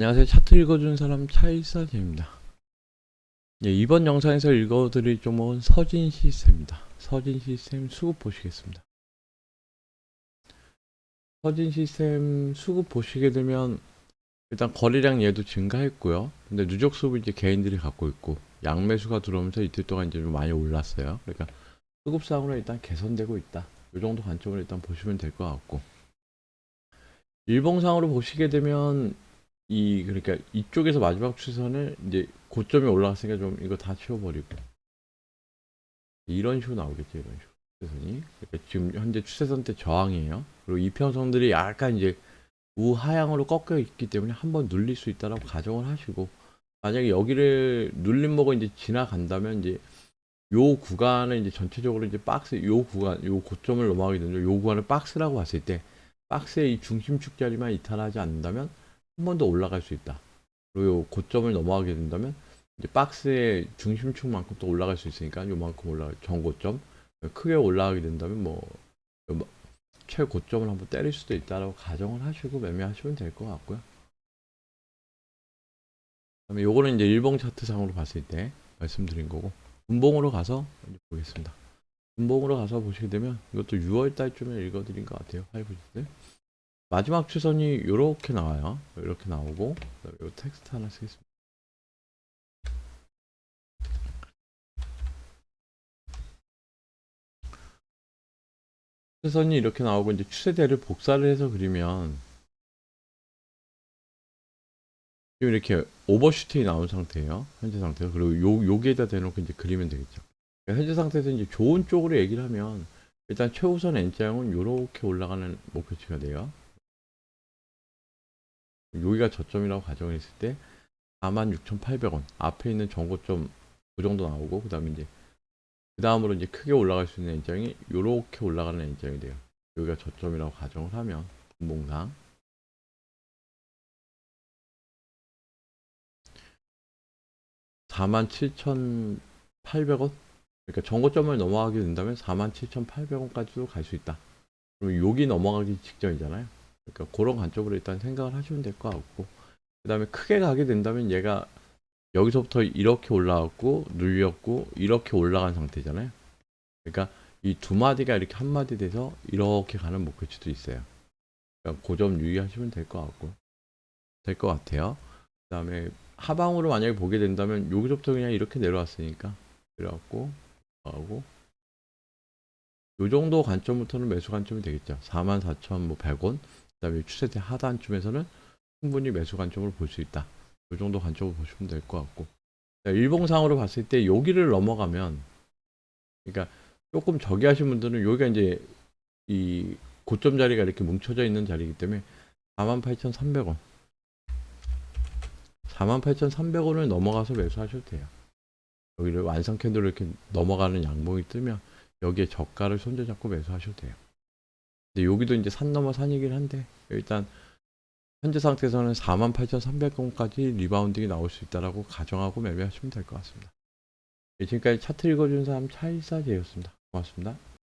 안녕하세요. 차트 읽어준 사람 차일사제입니다. 예, 이번 영상에서 읽어드릴 종목은 서진 시스템입니다. 서진 시스템 수급 보시겠습니다. 서진 시스템 수급 보시게 되면 일단 거래량 얘도 증가했고요. 근데 누적 수급을 이제 개인들이 갖고 있고 양매수가 들어오면서 이틀 동안 이제 좀 많이 올랐어요. 그러니까 수급상으로 일단 개선되고 있다. 이 정도 관점을 일단 보시면 될 것 같고 일봉상으로 보시게 되면 이 그러니까 이쪽에서 마지막 추세선을 이제 고점이 올라갔으니까 좀 이거 다 치워버리고. 이런 식으로 나오겠죠 이런 식으로. 추세선이. 그러니까 지금 현재 추세선 때 저항이에요. 그리고 이평선들이 약간 이제 우하향으로 꺾여 있기 때문에 한번 눌릴 수 있다라고 가정을 하시고 만약에 여기를 눌림목을 이제 지나간다면 이제 요 구간은 이제 전체적으로 이제 박스 요 구간 요 고점을 넘어가게 되죠 요 구간을 박스라고 봤을 때 박스의 이 중심축 자리만 이탈하지 않는다면 한 번 더 올라갈 수 있다. 그리고 요 고점을 넘어가게 된다면 이제 박스의 중심축만큼 또 올라갈 수 있으니까 요만큼 올라갈 전고점 크게 올라가게 된다면 뭐 요- 최고점을 한번 때릴 수도 있다라고 가정을 하시고 매매하시면 될 것 같고요. 그다음에 요거는 이제 일봉 차트상으로 봤을 때 말씀드린 거고 분봉으로 가서 보겠습니다. 분봉으로 가서 보시게 되면 이것도 6월 달쯤에 읽어드린 것 같아요. 하이브리드. 마지막 추선이 이렇게 나와요. 이렇게 나오고 요 텍스트 하나 쓰겠습니다. 추선이 이렇게 나오고 이제 추세대를 복사를 해서 그리면 지금 이렇게 오버슈팅이 나온 상태예요. 현재 상태가 그리고 요 여기에다 대놓고 이제 그리면 되겠죠. 그러니까 현재 상태에서 이제 좋은 쪽으로 얘기를 하면 일단 최우선 N자형은 이렇게 올라가는 목표치가 돼요. 여기가 저점이라고 가정을 했을 때 46,800원. 앞에 있는 전고점 그 정도 나오고 그 다음에 이제 그 다음으로 이제 크게 올라갈 수 있는 N장이 이렇게 올라가는 N장이 돼요. 여기가 저점이라고 가정을 하면 분봉상. (47,800원) 그러니까 전고점을 넘어가게 된다면 (47,800원까지도 갈 수 있다) 그럼 여기 넘어가기 직전이잖아요 그러니까 그런 관점으로 일단 생각을 하시면 될 것 같고 그 다음에 크게 가게 된다면 얘가 여기서부터 이렇게 올라갔고 눌렸고 이렇게 올라간 상태잖아요. 그러니까 이 두 마디가 이렇게 한 마디 돼서 이렇게 가는 목표치도 있어요. 그러니까 그점 유의하시면 될 것 같고 될 것 같아요. 그 다음에 하방으로 만약에 보게 된다면 여기서부터 그냥 이렇게 내려왔으니까 내려왔고 하고. 요 정도 관점부터는 매수 관점이 되겠죠. 44,100원 그 다음에 추세대 하단쯤에서는 충분히 매수 관점으로 볼수 있다. 이 정도 관점으로 보시면 될 것 같고 자, 일봉상으로 봤을 때 여기를 넘어가면 그러니까 조금 저기 하신 분들은 여기가 이제 이 고점 자리가 이렇게 뭉쳐져 있는 자리이기 때문에 48,300원 48,300원을 넘어가서 매수하셔도 돼요. 여기를 완성 캔들로 이렇게 넘어가는 양봉이 뜨면 여기에 저가를 손절잡고 매수하셔도 돼요. 근데 여기도 이제 산 넘어 산이긴 한데 일단 현재 상태에서는 48,300원까지 리바운딩이 나올 수 있다라고 가정하고 매매하시면 될 것 같습니다. 예, 지금까지 차트 읽어준 사람 차일사제였습니다. 고맙습니다.